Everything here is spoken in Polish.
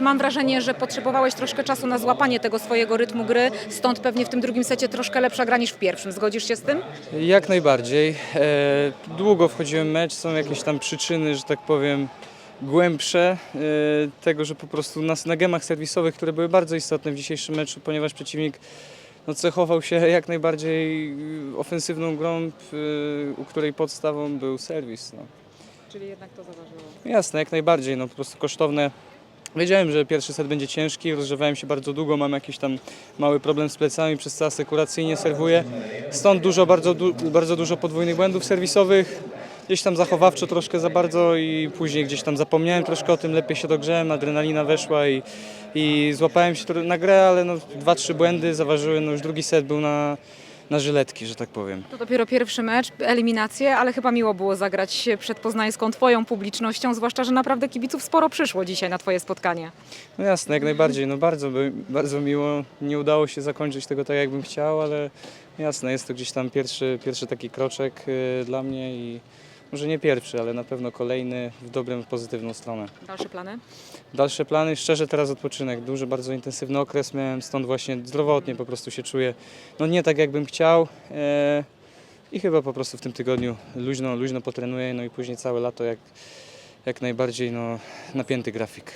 Mam wrażenie, że potrzebowałeś troszkę czasu na złapanie tego swojego rytmu gry, stąd pewnie w tym drugim secie troszkę lepsza gra niż w pierwszym. Zgodzisz się z tym? Jak najbardziej. E, długo wchodziłem w mecz, są jakieś tam przyczyny, że tak powiem, głębsze e, tego, że po prostu na, na gemach serwisowych, które były bardzo istotne w dzisiejszym meczu, ponieważ przeciwnik no, cechował się jak najbardziej y, ofensywną grą, u której podstawą był serwis. No. Czyli jednak to zaważyło. Jasne, jak najbardziej, no po prostu kosztowne. Wiedziałem, że pierwszy set będzie ciężki, rozgrzewałem się bardzo długo, mam jakiś tam mały problem z plecami, przez co asekuracyjnie serwuję. Stąd dużo, bardzo, du- bardzo dużo podwójnych błędów serwisowych, gdzieś tam zachowawczo troszkę za bardzo i później gdzieś tam zapomniałem troszkę o tym, lepiej się dogrzałem, adrenalina weszła i, i złapałem się na grę, ale no, dwa, trzy błędy zaważyły, no już drugi set był na, na żyletki, że tak powiem. To dopiero pierwszy mecz, eliminacje, ale chyba miło było zagrać przed poznańską twoją publicznością, zwłaszcza, że naprawdę kibiców sporo przyszło dzisiaj na twoje spotkanie. No jasne, jak najbardziej. No bardzo, by, bardzo miło. Nie udało się zakończyć tego tak, jakbym chciał, ale jasne, jest to gdzieś tam pierwszy, pierwszy taki kroczek y, dla mnie i może nie pierwszy, ale na pewno kolejny w dobrym, w pozytywną stronę. Dalsze plany? Dalsze plany, szczerze teraz odpoczynek. Duży, bardzo intensywny okres miałem, stąd właśnie zdrowotnie po prostu się czuję, no nie tak jakbym chciał. E, I chyba po prostu w tym tygodniu luźno, luźno potrenuję, no i później całe lato jak, jak najbardziej no, napięty grafik.